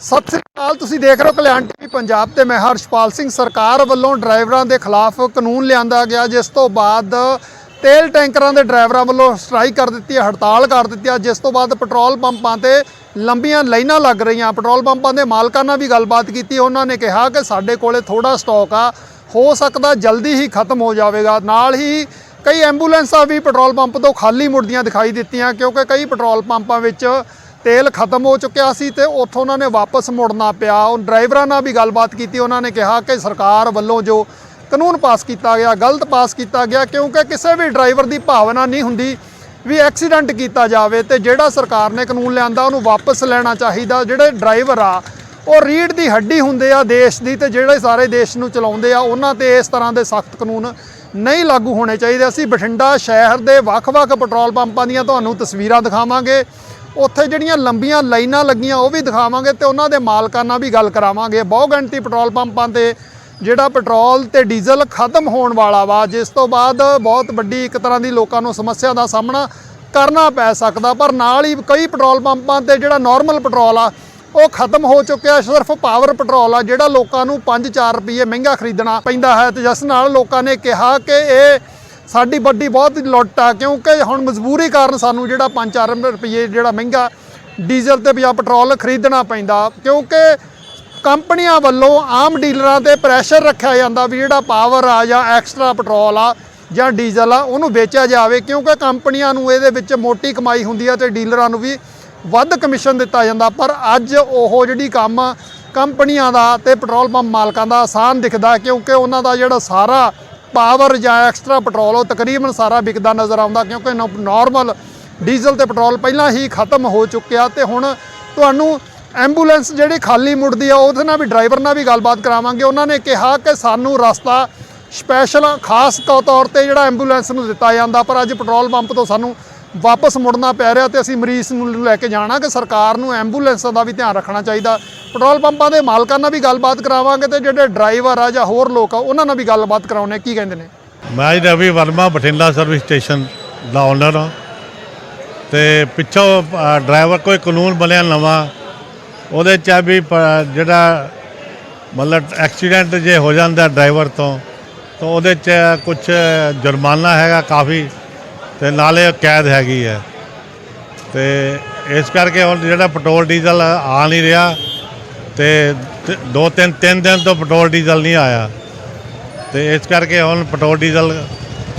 ਸਤਿ ਸ੍ਰੀ ਅਕਾਲ, ਤੁਸੀਂ ਦੇਖ ਰਹੇ ਹੋ ਕਲਿਆਣ ਟੀਵੀ ਪੰਜਾਬ ਤੇ ਮੈਂ ਹਰਸ਼ਪਾਲ ਸਿੰਘ। ਸਰਕਾਰ ਵੱਲੋਂ ਡਰਾਈਵਰਾਂ ਦੇ ਖਿਲਾਫ ਕਾਨੂੰਨ ਲਿਆਂਦਾ ਗਿਆ, ਜਿਸ ਤੋਂ ਬਾਅਦ ਤੇਲ ਟੈਂਕਰਾਂ ਦੇ ਡਰਾਈਵਰਾਂ ਵੱਲੋਂ ਸਟ੍ਰਾਈਕ ਕਰ ਦਿੱਤੀ ਹੜਤਾਲ ਕਰ ਦਿੱਤੀ ਜਿਸ ਤੋਂ ਬਾਅਦ ਪੈਟਰੋਲ ਪੰਪਾਂ ਤੇ ਲੰਬੀਆਂ ਲਾਈਨਾਂ ਲੱਗ ਰਹੀਆਂ। ਪੈਟਰੋਲ ਪੰਪਾਂ ਦੇ ਮਾਲਕਾਂ ਨਾਲ ਵੀ ਗੱਲਬਾਤ ਕੀਤੀ। ਉਹਨਾਂ ਨੇ ਕਿਹਾ ਕਿ ਸਾਡੇ ਕੋਲੇ ਥੋੜਾ ਸਟਾਕ ਆ। ਹੋ ਸਕਦਾ ਜਲਦੀ ਹੀ ਖਤਮ ਹੋ ਜਾਵੇਗਾ। ਨਾਲ ਹੀ ਕਈ ਐਂਬੂਲੈਂਸਾਂ ਵੀ ਪੈਟਰੋਲ ਪੰਪ ਤੋਂ ਖਾਲੀ ਮੁੜਦੀਆਂ ਦਿਖਾਈ ਦਿੱਤੀਆਂ, ਕਿਉਂਕਿ ਕਈ ਪੈਟਰੋਲ ਪੰਪਾਂ ਵਿੱਚ ਤੇਲ ਖਤਮ ਹੋ ਚੁੱਕਿਆ ਸੀ ਤੇ ਉੱਥੋਂ ਉਹਨਾਂ ਨੇ ਵਾਪਸ ਮੁੜਨਾ ਪਿਆ। ਉਹ ਡਰਾਈਵਰਾਂ ਨਾਲ ਵੀ ਗੱਲਬਾਤ ਕੀਤੀ। ਉਹਨਾਂ ਨੇ ਕਿਹਾ ਕਿ ਸਰਕਾਰ ਵੱਲੋਂ ਜੋ ਕਾਨੂੰਨ ਪਾਸ ਕੀਤਾ ਗਿਆ, ਗਲਤ ਪਾਸ ਕੀਤਾ ਗਿਆ, ਕਿਉਂਕਿ ਕਿਸੇ ਵੀ ਡਰਾਈਵਰ ਦੀ ਭਾਵਨਾ ਨਹੀਂ ਹੁੰਦੀ ਵੀ ਐਕਸੀਡੈਂਟ ਕੀਤਾ ਜਾਵੇ ਤੇ ਜਿਹੜਾ ਸਰਕਾਰ ਨੇ ਕਾਨੂੰਨ ਲਿਆਂਦਾ ਉਹਨੂੰ ਵਾਪਸ ਲੈਣਾ ਚਾਹੀਦਾ। ਜਿਹੜੇ ਡਰਾਈਵਰ ਆ, ਉਹ ਰੀੜ ਦੀ ਹੱਡੀ ਹੁੰਦੇ ਆ ਦੇਸ਼ ਦੀ ਤੇ ਜਿਹੜੇ ਸਾਰੇ ਦੇਸ਼ ਨੂੰ ਚਲਾਉਂਦੇ ਆ, ਉਹਨਾਂ ਤੇ ਇਸ ਤਰ੍ਹਾਂ ਦੇ ਸਖਤ ਕਾਨੂੰਨ ਨਹੀਂ ਲਾਗੂ ਹੋਣੇ ਚਾਹੀਦੇ। ਅਸੀਂ ਬਠਿੰਡਾ ਸ਼ਹਿਰ ਦੇ ਵੱਖ-ਵੱਖ ਪੈਟਰੋਲ ਪੰਪਾਂ ਦੀਆਂ ਤੁਹਾਨੂੰ ਤਸਵੀਰਾਂ ਦਿਖਾਵਾਂਗੇ। ਉੱਥੇ ਜਿਹੜੀਆਂ ਲੰਬੀਆਂ ਲਾਈਨਾਂ ਲੱਗੀਆਂ ਉਹ ਵੀ ਦਿਖਾਵਾਂਗੇ ਤੇ ਉਹਨਾਂ ਦੇ ਮਾਲਕਾਂ ਨਾਲ ਵੀ ਗੱਲ ਕਰਾਵਾਂਗੇ। ਬਹੁ ਗਿਣਤੀ ਪੈਟਰੋਲ ਪੰਪਾਂ ਤੇ ਜਿਹੜਾ ਪੈਟਰੋਲ ਤੇ ਡੀਜ਼ਲ ਖਤਮ ਹੋਣ ਵਾਲਾ ਵਾ, ਜਿਸ ਤੋਂ ਬਾਅਦ ਬਹੁਤ ਵੱਡੀ ਇੱਕ ਤਰ੍ਹਾਂ ਦੀ ਲੋਕਾਂ ਨੂੰ ਸਮੱਸਿਆ ਦਾ ਸਾਹਮਣਾ ਕਰਨਾ ਪੈ ਸਕਦਾ। ਪਰ ਨਾਲ ਹੀ ਕਈ ਪੈਟਰੋਲ ਪੰਪਾਂ ਤੇ ਜਿਹੜਾ ਨਾਰਮਲ ਪੈਟਰੋਲ ਆ, ਉਹ ਖਤਮ ਹੋ ਚੁੱਕਿਆ। ਸਿਰਫ ਪਾਵਰ ਪੈਟਰੋਲ ਆ, ਜਿਹੜਾ ਲੋਕਾਂ ਨੂੰ 5-4 ਰੁਪਏ ਮਹਿੰਗਾ ਖਰੀਦਣਾ ਪੈਂਦਾ ਹੈ। ਤੇ ਜਿਸ ਨਾਲ ਲੋਕਾਂ ਨੇ ਕਿਹਾ ਕਿ ਇਹ ਸਾਡੀ ਵੱਡੀ ਬਹੁਤ ਲੁੱਟ ਆ, ਕਿਉਂਕਿ ਹੁਣ ਮਜਬੂਰੀ ਕਾਰਨ ਸਾਨੂੰ ਜਿਹੜਾ 5-4 ਰੁਪਏ ਜਿਹੜਾ ਮਹਿੰਗਾ ਡੀਜ਼ਲ ਤੇ ਜਾਂ ਪੈਟਰੋਲ ਖਰੀਦਣਾ ਪੈਂਦਾ। ਕਿਉਂਕਿ ਕੰਪਨੀਆਂ ਵੱਲੋਂ ਆਮ ਡੀਲਰਾਂ ਤੇ ਪ੍ਰੈਸ਼ਰ ਰੱਖਿਆ ਜਾਂਦਾ ਵੀ ਜਿਹੜਾ ਪਾਵਰ ਆ ਜਾਂ ਐਕਸਟਰਾ ਪੈਟਰੋਲ ਆ ਜਾਂ ਡੀਜ਼ਲ ਆ, ਉਹਨੂੰ ਵੇਚਿਆ ਜਾਵੇ, ਕਿਉਂਕਿ ਕੰਪਨੀਆਂ ਨੂੰ ਇਹਦੇ ਵਿੱਚ ਮੋਟੀ ਕਮਾਈ ਹੁੰਦੀ ਆ ਤੇ ਡੀਲਰਾਂ ਨੂੰ ਵੀ ਵੱਧ ਕਮਿਸ਼ਨ ਦਿੱਤਾ ਜਾਂਦਾ। ਪਰ ਅੱਜ ਉਹ ਜਿਹੜੀ ਕੰਮ ਕੰਪਨੀਆਂ ਦਾ ਤੇ ਪੈਟਰੋਲ ਪੰਪ ਮਾਲਕਾਂ ਦਾ ਆਸਾਨ ਦਿਖਦਾ ਕਿਉਂਕਿ ਉਹਨਾਂ ਦਾ ਜਿਹੜਾ ਸਾਰਾ ਪਾਵਰ ਜਾਂ ਐਕਸਟਰਾ ਪੈਟਰੋਲ, ਉਹ ਤਕਰੀਬਨ ਸਾਰਾ ਵਿਕਦਾ ਨਜ਼ਰ ਆਉਂਦਾ, ਕਿਉਂਕਿ ਨਾਰਮਲ ਡੀਜ਼ਲ ਤੇ ਪੈਟਰੋਲ ਪਹਿਲਾਂ ਹੀ ਖਤਮ ਹੋ ਚੁੱਕਿਆ ਤੇ ਹੁਣ ਤੁਹਾਨੂੰ ਐਂਬੂਲੈਂਸ ਜਿਹੜੀ ਖਾਲੀ ਮੁੜਦੀ ਆ, ਉਹਦੇ ਨਾਲ ਵੀ ਡਰਾਈਵਰ ਨਾਲ ਵੀ ਗੱਲਬਾਤ ਕਰਾਵਾਂਗੇ। ਉਹਨਾਂ ਨੇ ਕਿਹਾ ਕਿ ਸਾਨੂੰ ਰਸਤਾ ਸਪੈਸ਼ਲ ਖਾਸ ਤੌ- ਤੌਰ ਤੇ ਜਿਹੜਾ ਐਂਬੂਲੈਂਸ ਨੂੰ ਦਿੱਤਾ ਜਾਂਦਾ, ਪਰ ਅੱਜ ਪੈਟਰੋਲ ਪੰਪ ਤੋਂ ਸਾਨੂੰ ਵਾਪਸ ਮੁੜਨਾ ਪੈ ਰਿਹਾ ਤੇ ਅਸੀਂ ਮਰੀਜ਼ ਨੂੰ ਲੈ ਕੇ ਜਾਣਾ ਕਿ ਸਰਕਾਰ ਨੂੰ ਐਂਬੂਲੈਂਸਾਂ ਦਾ ਵੀ ਧਿਆਨ ਰੱਖਣਾ ਚਾਹੀਦਾ। ਪੈਟਰੋਲ ਪੰਪਾਂ ਦੇ ਮਾਲਕਾਂ ਨਾਲ ਵੀ ਗੱਲਬਾਤ ਕਰਾਵਾਂਗੇ ਤੇ ਜਿਹੜੇ ਡਰਾਈਵਰ ਆ ਜਾਂ ਹੋਰ ਲੋਕ ਆ, ਉਹਨਾਂ ਨਾਲ ਵੀ ਗੱਲਬਾਤ ਕਰਾਉਣੇ ਕੀ ਕਹਿੰਦੇ ਨੇ? ਮੈਂ ਰਵੀ ਵਰਮਾ, ਬਠਿੰਡਾ ਸਰਵਿਸ ਸਟੇਸ਼ਨ ਦਾ ਓਨਰ ਹਾਂ। ਤੇ ਪਿੱਛੋਂ ਡਰਾਈਵਰ ਕੋਈ ਕਾਨੂੰਨ ਬਣਿਆ ਨਵਾਂ ਉਹਦੇ ਚ ਵੀ ਪ- ਜਿਹੜਾ ਮਤਲਬ ਐਕਸੀਡੈਂਟ ਜੇ ਹੋ ਜਾਂਦਾ ਡਰਾਈਵਰ ਤੋਂ, ਤਾਂ ਉਹਦੇ ਚ ਕੁਝ ਜੁਰਮਾਨਾ ਹੈਗਾ ਕਾਫੀ, ਤੇ ਨਾਲੇ ਕੈਦ ਹੈਗੀ ਹੈ। ਤੇ ਇਸ ਕਰਕੇ ਹੁਣ ਜਿਹੜਾ ਪੈਟਰੋਲ ਡੀਜ਼ਲ ਆ ਨਹੀਂ ਰਿਹਾ, ਤੇ ਦੋ ਤਿੰਨ ਤਿੰਨ ਦਿਨ ਤੋਂ ਪੈਟਰੋਲ ਡੀਜ਼ਲ ਨਹੀਂ ਆਇਆ। ਤੇ ਇਸ ਕਰਕੇ ਹੁਣ ਪੈਟਰੋਲ ਡੀਜ਼ਲ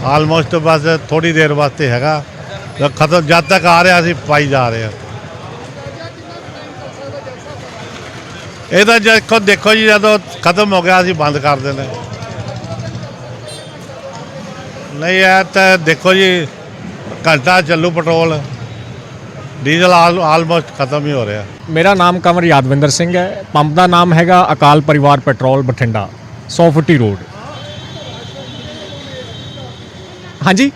ਆਲਮੋਸਟ ਬਸ ਥੋੜੀ ਦੇਰ ਵਾਸਤੇ ਹੈਗਾ। ਖਤਮ, ਜਦ ਤੱਕ ਆ ਰਿਹਾ ਅਸੀਂ ਪਾਈ ਜਾ ਰਹੇ। ਹਾਂ ਇਹ ਤਾਂ ਦੇਖੋ ਦੇਖੋ ਜੀ, ਜਦੋਂ ਖਤਮ ਹੋ ਗਿਆ, ਅਸੀਂ ਬੰਦ ਕਰ ਦੇਣਾ ਨਹੀਂ, ਇਹ ਤਾਂ ਦੇਖੋ ਜੀ, ਘੰਟਾ ਚੱਲੂ ਪੈਟਰੋਲ। ਡੀਜ਼ਲ ਆਲਮੋਸਟ ਖਤਮ ਹੀ ਹੋ ਰਿਹਾ। ਮੇਰਾ ਨਾਮ ਕੰਵਰ ਯਾਦਵਿੰਦਰ ਸਿੰਘ ਹੈ। ਪੰਪ ਦਾ ਨਾਮ ਹੈਗਾ ਅਕਾਲ ਪਰਿਵਾਰ ਪੈਟਰੋਲ ਬਠਿੰਡਾ 100 ਫੁੱਟੀ ਰੋਡ। ਹਾਂਜੀ?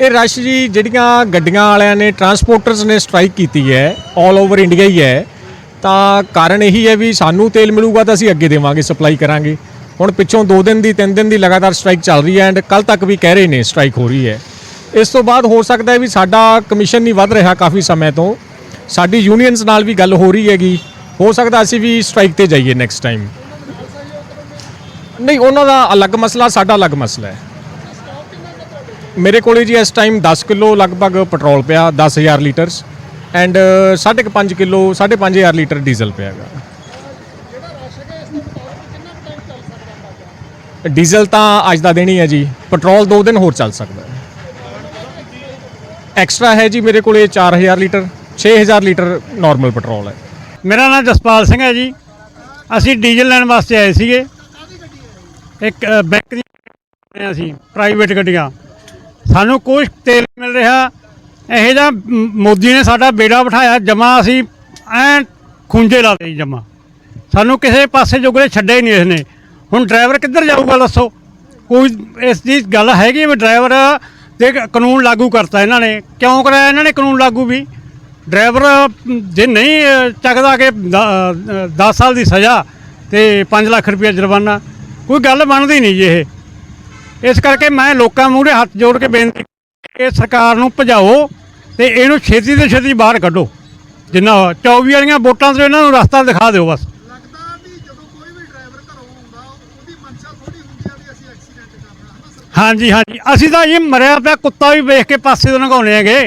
ਇਹ ਰਸ਼ ਜੀ, ਜਿਹੜੀਆਂ ਗੱਡੀਆਂ ਵਾਲਿਆਂ ਨੇ, ਟਰਾਂਸਪੋਰਟਰਸ ਨੇ ਸਟ੍ਰਾਈਕ ਕੀਤੀ ਹੈ 올 ਓਵਰ ਇੰਡੀਆ ਹੀ ਹੈ। ਤਾਂ ਕਾਰਨ ਇਹੀ ਹੈ ਵੀ ਸਾਨੂੰ ਤੇਲ ਮਿਲੂਗਾ ਤਾਂ ਅਸੀਂ ਅੱਗੇ ਦੇਵਾਂਗੇ ਸਪਲਾਈ ਕਰਾਂਗੇ। ਹੁਣ ਪਿੱਛੋਂ 2 ਦਿਨ ਦੀ 3 ਦਿਨ ਦੀ ਲਗਾਤਾਰ ਸਟ੍ਰਾਈਕ ਚੱਲ ਰਹੀ ਹੈ ਐਂਡ ਕੱਲ ਤੱਕ ਵੀ ਕਹਿ ਰਹੇ ਨੇ ਸਟ੍ਰਾਈਕ ਹੋ ਰਹੀ ਹੈ। ਇਸ ਤੋਂ ਬਾਅਦ ਹੋ ਸਕਦਾ ਹੈ ਵੀ ਸਾਡਾ ਕਮਿਸ਼ਨ ਨਹੀਂ ਵੱਧ ਰਿਹਾ ਕਾਫੀ ਸਮੇਂ ਤੋਂ। ਸਾਡੀ ਯੂਨੀਅਨਸ ਨਾਲ ਵੀ ਗੱਲ ਹੋ ਰਹੀ ਹੈਗੀ। ਹੋ ਸਕਦਾ ਅਸੀਂ ਵੀ ਸਟ੍ਰਾਈਕ ਤੇ ਜਾਈਏ ਨੈਕਸਟ ਟਾਈਮ ਨਹੀਂ, ਉਹਨਾਂ ਦਾ ਅਲੱਗ ਮਸਲਾ, ਸਾਡਾ ਅਲੱਗ ਮਸਲਾ ਹੈ। ਮੇਰੇ ਕੋਲੇ ਜੀ ਇਸ ਟਾਈਮ 10 ਕਿਲੋ ਲਗਭਗ ਪੈਟਰੋਲ ਪਿਆ 10000 litres. And 5.5 kilo 5.5000 litre diesel ਪਿਆ ਹੈਗਾ। ਡੀਜ਼ਲ ਤਾਂ ਅੱਜ ਦਾ ਦਿਨ ਹੀ ਹੈ ਜੀ। ਪੈਟਰੋਲ 2 ਦਿਨ ਹੋਰ ਚੱਲ ਸਕਦਾ ਹੈ। ਐਕਸਟਰਾ ਹੈ ਜੀ ਮੇਰੇ ਕੋਲੇ 4000 ਲੀਟਰ 6000 ਲੀਟਰ ਨਾਰਮਲ ਪੈਟਰੋਲ ਹੈ। ਮੇਰਾ ਨਾਮ ਜਸਪਾਲ ਸਿੰਘ ਹੈ ਜੀ। ਅਸੀਂ ਡੀਜ਼ਲ ਲੈਣ ਵਾਸਤੇ ਆਏ ਸੀਗੇ। ਇੱਕ ਬੈਂਕ ਦੀ ਅਸੀਂ ਪ੍ਰਾਈਵੇਟ ਗੱਡੀਆਂ। ਸਾਨੂੰ ਕੁਝ ਤੇਲ ਮਿਲ ਰਿਹਾ ਇਹ ਜਿਹਾ ਮੋਦੀ ਨੇ ਸਾਡਾ ਬੇੜਾ ਬਿਠਾਇਆ, ਜਮਾ ਅਸੀਂ ਐ ਖੁੰਝੇ ਲਾ ਦੇ ਜਮਾ। ਸਾਨੂੰ ਕਿਸੇ ਪਾਸੇ ਜੋਗਰੇ ਛੱਡੇ ਹੀ ਨਹੀਂ ਇਸਨੇ। ਹੁਣ ਡਰਾਈਵਰ ਕਿੱਧਰ ਜਾਊਗਾ ਦੱਸੋ? ਕੋਈ ਇਸ ਦੀ ਗੱਲ ਹੈਗੀ ਵੀ ਡਰਾਈਵਰ ਤੇ ਕਾਨੂੰਨ ਲਾਗੂ ਕਰਤਾ ਇਹਨਾਂ ਨੇ। ਕਿਉਂ ਕਰਾਇਆ ਇਹਨਾਂ ਨੇ ਕਾਨੂੰਨ ਲਾਗੂ ਵੀ? ਡਰਾਈਵਰ ਜੇ ਨਹੀਂ ਚੱਕਦਾ ਕਿ 10 ਸਾਲ ਦੀ ਸਜ਼ਾ ਤੇ 5 ਲੱਖ ਰੁਪਏ ਜੁਰਮਾਨਾ, ਕੋਈ ਗੱਲ ਬਣਦੀ ਨਹੀਂ ਜੀ ਇਹ। ਇਸ ਕਰਕੇ ਮੈਂ ਲੋਕਾਂ ਮੂਹਰੇ ਹੱਥ ਜੋੜ ਕੇ ਬੇਨਤੀ ਇਹ ਸਰਕਾਰ ਨੂੰ ਭਜਾਓ ਤੇ ਇਹਨੂੰ ਛੇਤੀ ਤੋਂ ਛੇਤੀ ਬਾਹਰ ਕੱਢੋ। ਜਿੰਨਾ ਹੋ- 24 ਵਾਲੀਆਂ ਵੋਟਾਂ ਤੋਂ ਇਹਨਾਂ ਨੂੰ ਰਸਤਾ ਦਿਖਾ ਦਿਓ ਬਸ। ਲੱਗਦਾ ਵੀ ਜਦੋਂ ਕੋਈ ਵੀ ਡਰਾਈਵਰ ਘਰੋਂ ਆਉਂਦਾ ਉਹਦੀ ਮਨਸ਼ਾ ਥੋੜੀ ਹੁੰਦੀ ਆ ਵੀ ਅਸੀਂ ਐਕਸੀਡੈਂਟ ਕਰਨਾ ਹੈ ਨਾ ਸਰ? ਹਾਂਜੀ ਹਾਂਜੀ। ਅਸੀਂ ਤਾਂ ਇਹ ਮਰਿਆ ਪਿਆ ਕੁੱਤਾ ਵੀ ਵੇਖ ਕੇ ਪਾਸੇ ਤੋਂ ਲੰਘਾਉਣੇ ਹੈਗੇ।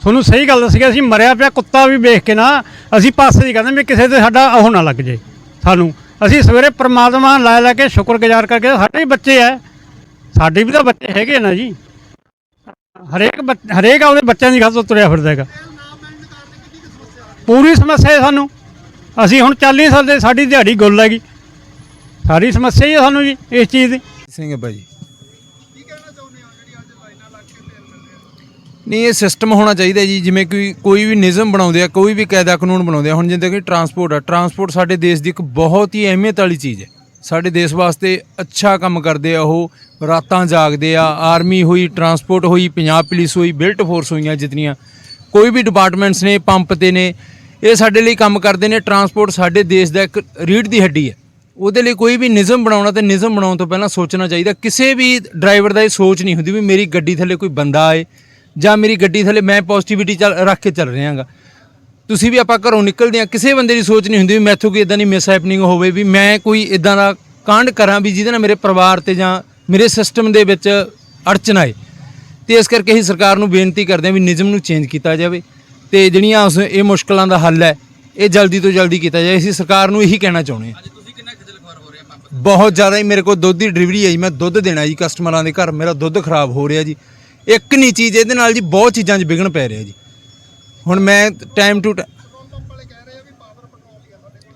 ਤੁਹਾਨੂੰ ਸਹੀ ਗੱਲ ਦੱਸੀਏ ਅਸੀਂ ਮਰਿਆ ਪਿਆ ਕੁੱਤਾ ਵੀ ਵੇਖ ਕੇ ਨਾ ਅਸੀਂ ਪਾਸੇ ਹੀ ਕਹਿੰਦੇ ਵੀ ਕਿਸੇ ਤੇ ਸਾਡਾ ਉਹ ਨਾ ਲੱਗ ਜੇ ਸਾਨੂੰ। ਅਸੀਂ ਸਵੇਰੇ ਪ੍ਰਮਾਤਮਾ ਲੈ ਲੈ ਕੇ ਸ਼ੁਕਰਗੁਜ਼ਾਰ ਕਰਕੇ ਸਾਡੇ ਬੱਚੇ ਐ ਸਾਡੇ ਵੀ ਤਾਂ ਬੱਚੇ ਹੈਗੇ ਨਾ ਜੀ। ਹਰੇਕ ਬੱਚ- ਹਰੇਕ ਆਪਦੇ ਬੱਚਿਆਂ ਦੀ ਖਾਤਰ ਤੁਰਿਆ ਫਿਰਦਾ ਹੈਗਾ। ਪੂਰੀ ਸਮੱਸਿਆ ਹੈ ਸਾਨੂੰ। ਅਸੀਂ ਹੁਣ 40 ਸਾਲ ਦੇ ਸਾਡੀ ਦਿਹਾੜੀ ਗੁੱਲ ਹੈਗੀ। ਸਾਰੀ ਸਮੱਸਿਆ ਹੀ ਹੈ ਸਾਨੂੰ ਜੀ ਇਸ ਚੀਜ਼ ਦੀ। ਸਿੰਘ ਹੈ ਭਾਈ। ਕੀ ਕਹਿਣਾ ਚਾਹੁੰਦੇ ਹੋ ਜਿਹੜੀ ਅੱਜ ਲਾਈਨਾਂ ਲੱਗ ਕੇ ਤੇਲ ਮਿਲ ਰਿਹਾ ਨਹੀਂ ਇਹ ਸਿਸਟਮ ਹੋਣਾ ਚਾਹੀਦਾ ਜੀ ਜਿਵੇਂ ਕੋਈ ਕੋਈ ਵੀ ਨਿਯਮ ਬਣਾਉਂਦੇ ਆ ਕੋਈ ਵੀ ਕਾਇਦਾ ਕਾਨੂੰਨ ਬਣਾਉਂਦੇ ਆ। ਹੁਣ ਜਿੱਦਾਂ ਕਿ ਟਰਾਂਸਪੋਰਟ ਆ ਟਰਾਂਸਪੋਰਟ ਸਾਡੇ ਦੇਸ਼ ਦੀ ਇੱਕ ਬਹੁਤ ਹੀ ਅਹਿਮੀਅਤ ਵਾਲੀ ਚੀਜ਼ ਹੈ। ਸਾਡੇ ਦੇਸ਼ ਵਾਸਤੇ ਅੱਛਾ ਕੰਮ ਕਰਦੇ ਆ ਉਹ। ਰਾਤਾਂ ਜਾਗਦੇ ਆ, ਆਰਮੀ ਹੋਈ ਟਰਾਂਸਪੋਰਟ ਹੋਈ, ਪੰਜਾਬ ਪੁਲਿਸ ਹੋਈ ਬਿਲਟ ਫੋਰਸ ਹੋਈਆਂ ਜਿਤਨੀਆਂ। ਕੋਈ ਵੀ ਡਿਪਾਰਟਮੈਂਟਸ ਨੇ ਪੰਪ ਤੇ ਨੇ, ਇਹ ਸਾਡੇ ਲਈ ਕੰਮ ਕਰਦੇ ਨੇ। ਟਰਾਂਸਪੋਰਟ ਸਾਡੇ ਦੇਸ਼ ਦਾ ਇੱਕ ਰੀੜ ਦੀ ਹੱਡੀ ਹੈ। ਉਹਦੇ ਲਈ ਕੋਈ ਵੀ ਨਿਯਮ ਬਣਾਉਣਾ ਤੇ ਨਿਯਮ ਬਣਾਉਣ ਤੋਂ ਪਹਿਲਾਂ ਸੋਚਣਾ ਚਾਹੀਦਾ। ਕਿਸੇ ਵੀ ਡਰਾਈਵਰ ਦਾ ਇਹ ਸੋਚ ਨਹੀਂ ਹੁੰਦੀ ਵੀ ਮੇਰੀ ਗੱਡੀ ਥੱਲੇ ਕੋਈ ਬੰਦਾ ਆਏ ਜਾਂ ਮੇਰੀ ਗੱਡੀ ਥੱਲੇ ਮੈਂ ਪੋਜ਼ਿਟਿਵਿਟੀ ਚੱਲ ਰੱਖ ਕੇ ਚੱਲ ਰਿਹਾਗਾ ਤੁਸੀਂ ਵੀ ਆਪਾਂ ਘਰੋਂ ਨਿਕਲਦੇ ਆ ਕਿਸੇ ਬੰਦੇ ਦੀ ਸੋਚ ਨਹੀਂ ਹੁੰਦੀ ਵੀ ਮੈਥੋਂ ਕੋਈ ਇਦਾਂ ਦੀ ਮਿਸ ਹੈਪਨਿੰਗ ਹੋਵੇ ਵੀ ਮੈਂ ਕੋਈ ਇਦਾਂ ਦਾ ਕਾਂਡ ਕਰਾਂ ਵੀ ਜਿਹਦੇ ਨਾਲ ਮੇਰੇ ਪਰਿਵਾਰ ਤੇ ਜਾਂ ਮੇਰੇ ਸਿਸਟਮ ਦੇ ਵਿੱਚ ਅੜਚਨ ਆਏ। ਤੇ ਇਸ ਕਰਕੇ ਅਸੀਂ ਸਰਕਾਰ ਨੂੰ ਬੇਨਤੀ ਕਰਦੇ ਹਾਂ ਵੀ ਨਿਯਮ ਨੂੰ ਚੇਂਜ ਕੀਤਾ ਜਾਵੇ ਤੇ ਜਿਹੜੀਆਂ ਉਸ ਇਹ ਮੁਸ਼ਕਲਾਂ ਦਾ ਹੱਲ ਹੈ ਇਹ ਜਲਦੀ ਤੋਂ ਜਲਦੀ ਕੀਤਾ ਜਾਏ। ਅਸੀਂ ਸਰਕਾਰ ਨੂੰ ਇਹੀ ਕਹਿਣਾ ਚਾਹੁੰਦੇ ਹਾਂ। ਬਹੁਤ ਜ਼ਿਆਦਾ ਹੀ ਮੇਰੇ ਕੋਲ ਦੁੱਧ ਦੀ ਡਿਲੀਵਰੀ ਹੈ ਜੀ ਮੈਂ ਦੁੱਧ ਦੇਣਾ ਜੀ ਕਸਟਮਰਾਂ ਦੇ ਘਰ ਮੇਰਾ ਦੁੱਧ ਖਰਾਬ ਹੋ ਰਿਹਾ ਜੀ। ਇੱਕ ਨਹੀਂ ਚੀਜ਼ ਇਹਦੇ ਨਾਲ ਜੀ ਬਹੁਤ ਚੀਜ਼ਾਂ 'ਚ ਵਿਘਨ ਪੈ ਰਿਹਾ ਜੀ। ਹੁਣ ਮੈਂ ਟਾਈਮ ਟੂ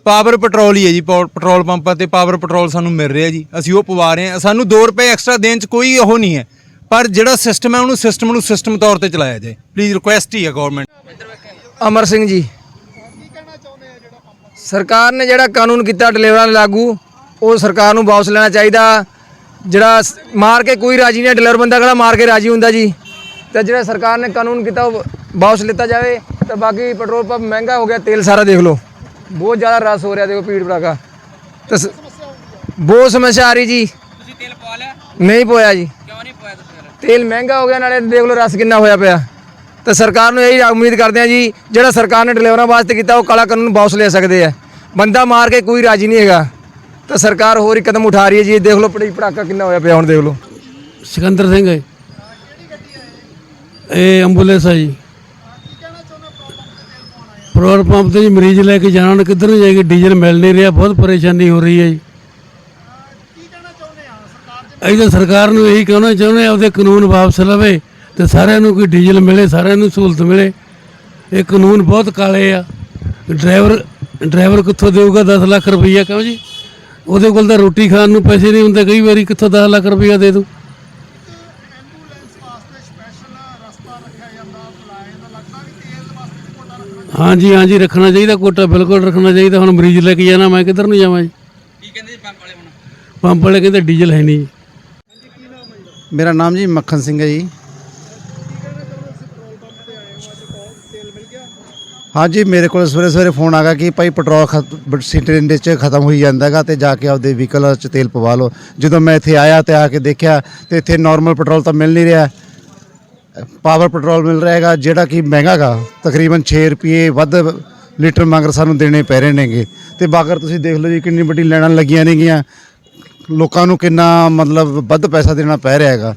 ਪਾਵਰ ਪੈਟਰੋਲ ਹੀ ਹੈ ਜੀ ਪਾ- ਪੈਟਰੋਲ ਪੰਪਾਂ ਤੇ ਪਾਵਰ ਪੈਟਰੋਲ ਸਾਨੂੰ ਮਿਲ ਰਿਹਾ ਜੀ। ਅਸੀਂ ਉਹ ਪਵਾ ਰਹੇ ਹਾਂ। ਸਾਨੂੰ 2 ਰੁਪਏ ਐਕਸਟਰਾ ਦੇਣ 'ਚ ਕੋਈ ਉਹ ਨਹੀਂ ਹੈ। ਪਰ ਜਿਹੜਾ ਸਿਸਟਮ ਹੈ, ਉਹਨੂੰ ਸਿਸਟਮ ਨੂੰ ਸਿਸਟਮ ਤੌਰ ਤੇ ਚਲਾਇਆ ਜਾਏ। ਪਲੀਜ਼ ਰਿਕੁਐਸਟ ਹੀ ਹੈ ਗਵਰਨਮੈਂਟ ਅਮਰ ਸਿੰਘ ਜੀ। ਸਰਕਾਰ ਨੇ ਜਿਹੜਾ ਕਾਨੂੰਨ ਕੀਤਾ ਡਿਲੀਵਰਾਂ ਲਾਗੂ, ਉਹ ਸਰਕਾਰ ਨੂੰ ਵਾਪਸ ਲੈਣਾ ਚਾਹੀਦਾ। ਜਿਹੜਾ ਮਾਰ ਕੇ ਕੋਈ ਰਾਜੀ ਨਹੀਂ ਡਿਲੀਵਰ ਬੰਦਾ ਕਿਹੜਾ ਮਾਰ ਕੇ ਰਾਜੀ ਹੁੰਦਾ ਜੀ? ਤੇ ਜਿਹੜਾ ਸਰਕਾਰ ਨੇ ਕਾਨੂੰਨ ਕੀਤਾ, ਉਹ ਵਾਪਸ ਲਿੱਤਾ ਜਾਵੇ ਤੇ ਬਾਕੀ ਪੈਟਰੋਲ ਪੰਪ ਮਹਿੰਗਾ ਹੋ ਗਿਆ ਤੇਲ ਸਾਰਾ ਦੇਖ ਲਓ। ਬਹੁਤ ਜ਼ਿਆਦਾ ਰਸ ਹੋ ਰਿਹਾ ਦੇਖੋ ਭੀੜ ਭੜਾਕਾ। ਤੇ ਸ- ਬਹੁਤ ਸਮੱਸਿਆ ਆ ਰਹੀ ਜੀ। ਤੁਸੀਂ ਤੇਲ ਪਵਾ ਲਿਆ? ਨਹੀਂ ਪਵਾਇਆ ਜੀ। ਕਿਉਂ ਨਹੀਂ ਪਵਾਇਆ ਤੇਲ ਮਹਿੰਗਾ ਹੋ ਗਿਆ ਨਾਲੇ ਦੇਖ ਲਓ ਰਸ ਕਿੰਨਾ ਹੋਇਆ ਪਿਆ। ਤੇ ਸਰਕਾਰ ਨੂੰ ਇਹੀ ਉਮੀਦ ਕਰਦੇ ਆ ਜੀ ਜਿਹੜਾ ਸਰਕਾਰ ਨੇ ਡਿਲੀਵਰਾਂ ਵਾਸਤੇ ਕੀਤਾ ਉਹ ਕਾਲਾ ਕਾਨੂੰਨ ਵਾਪਸ ਲੈ ਸਕਦੇ ਆ। ਬੰਦਾ ਮਾਰ ਕੇ ਕੋਈ ਰਾਜੀ ਨਹੀਂ ਹੈਗਾ। ਤਾਂ ਸਰਕਾਰ ਹੋਰ ਹੀ ਕਦਮ ਉਠਾ ਰਹੀ ਹੈ ਜੀ ਇਹ ਦੇਖ ਲਓ ਪੜੀ ਪੜਾਕਾ ਕਿੰਨਾ ਹੋਇਆ ਪਿਆ ਹੁਣ ਦੇਖ ਲਓ। ਸਿਕੰਦਰ ਸਿੰਘ ਹੈ। ਇਹ ਐਂਬੂਲੈਂਸ ਹੈ ਜੀ। ਪੈਟਰੋਲ ਪੰਪ ਤੇ ਜੀ ਮਰੀਜ਼ ਲੈ ਕੇ ਜਾਣਾ, ਕਿੱਧਰ ਨੂੰ ਜਾਏਗੀ? ਡੀਜ਼ਲ ਮਿਲ ਨਹੀਂ ਰਿਹਾ, ਬਹੁਤ ਪਰੇਸ਼ਾਨੀ ਹੋ ਰਹੀ ਹੈ ਜੀ। ਅਸੀਂ ਤਾਂ ਸਰਕਾਰ ਨੂੰ ਇਹੀ ਕਹਿਣਾ ਚਾਹੁੰਦੇ ਆ ਉਹਦੇ ਕਾਨੂੰਨ ਵਾਪਸ ਲਵੇ ਤੇ ਸਾਰਿਆਂ ਨੂੰ ਕੋਈ ਡੀਜ਼ਲ ਮਿਲੇ, ਸਾਰਿਆਂ ਨੂੰ ਸਹੂਲਤ ਮਿਲੇ। ਇਹ ਕਾਨੂੰਨ ਬਹੁਤ ਕਾਲੇ ਆ। ਡਰਾਈਵਰ ਡਰਾਈਵਰ ਕਿੱਥੋਂ ਦੇਊਗਾ 10 ਲੱਖ ਰੁਪਈਆ, ਕਿਉਂ ਜੀ? ਉਹਦੇ ਕੋਲ ਤਾਂ ਰੋਟੀ ਖਾਣ ਨੂੰ ਪੈਸੇ ਨਹੀਂ ਹੁੰਦੇ, ਕਈ ਵਾਰੀ ਕਿੱਥੋਂ 10 ਲੱਖ ਰੁਪਈਆ ਦੇ ਦੂ ਐਂਬੂਲੈਂਸ ਵਾਸਤੇ ਸਪੈਸ਼ਲ ਰਸਤਾ ਰੱਖਿਆ ਜਾਂਦਾ ਬੁਲਾਇਆ ਜਾਂਦਾ ਲੱਗਦਾ ਵੀ ਤੇਲ ਵਾਸਤੇ ਵੀ ਕੋਟਾ ਰੱਖਣਾ ਹਾਂਜੀ ਹਾਂਜੀ ਰੱਖਣਾ ਚਾਹੀਦਾ ਕੋਟਾ ਬਿਲਕੁਲ ਰੱਖਣਾ ਚਾਹੀਦਾ। ਹੁਣ ਮਰੀਜ਼ ਲੈ ਕੇ ਜਾਣਾ ਮੈਂ ਕਿੱਧਰ ਨੂੰ ਜਾਵਾਂ ਜੀ? ਕੀ ਕਹਿੰਦੇ ਪੰਪ ਵਾਲੇ ਹੁਣ? ਪੰਪ ਵਾਲੇ ਕਹਿੰਦੇ ਡੀਜ਼ਲ ਹੈ ਨਹੀਂ। ਜੀ ਮੇਰਾ ਨਾਮ ਜੀ ਮੱਖਣ ਸਿੰਘ ਹੈ ਜੀ। ਹਾਂਜੀ ਮੇਰੇ ਕੋਲ ਸਵੇਰੇ ਸਵੇਰੇ ਫੋਨ ਆ ਗਿਆ ਕਿ ਭਾਈ ਪੈਟਰੋਲ ਸਿਲੰਡਰ 'ਚ ਖਤਮ ਹੋਈ ਜਾਂਦਾ ਹੈਗਾ ਤੇ ਜਾ ਕੇ ਆਪਦੇ ਵਹੀਕਲ 'ਚ ਤੇਲ ਪਵਾ ਲਓ। ਜਦੋਂ ਮੈਂ ਇੱਥੇ ਆਇਆ ਤੇ ਆ ਕੇ ਦੇਖਿਆ ਤੇ ਇੱਥੇ ਨਾਰਮਲ ਪੈਟਰੋਲ ਤਾਂ ਮਿਲ ਨਹੀਂ ਰਿਹਾ। ਪਾਵਰ ਪੈਟਰੋਲ ਮਿਲ ਰਿਹਾ ਹੈਗਾ ਜਿਹੜਾ ਕਿ ਮਹਿੰਗਾ ਗਾ ਤਕਰੀਬਨ 6 ਰੁਪਏ ਵੱਧ ਲੀਟਰ ਮੰਗਰ ਸਾਨੂੰ ਦੇਣੇ ਪੈ ਰਹੇ ਨੇਗੇ। ਤੇ ਬਾਗਰ ਤੁਸੀਂ ਦੇਖ ਲਓ ਜੀ, ਕਿੰਨੀ ਵੱਡੀ ਲਾਈਨਾਂ ਲੱਗੀਆਂ ਨੇਗੀਆਂ। ਲੋਕਾਂ ਨੂੰ ਕਿੰਨਾ ਮਤਲਬ ਵੱਧ ਪੈਸਾ ਦੇਣਾ ਪੈ ਰਿਹਾ ਹੈਗਾ।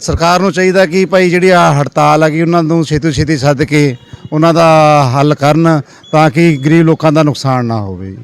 ਸਰਕਾਰ ਨੂੰ ਚਾਹੀਦਾ ਕਿ ਭਾਈ ਜਿਹੜੀ ਆ ਹੜਤਾਲ ਹੈਗੀ, ਉਹਨਾਂ ਨੂੰ ਛੇਤੀ ਛੇਤੀ ਸੱਦ ਕੇ ਉਹਨਾਂ ਦਾ ਹੱਲ ਕਰਨ ਤਾਂ ਕਿ ਗਰੀਬ ਲੋਕਾਂ ਦਾ ਨੁਕਸਾਨ ਨਾ ਹੋਵੇ।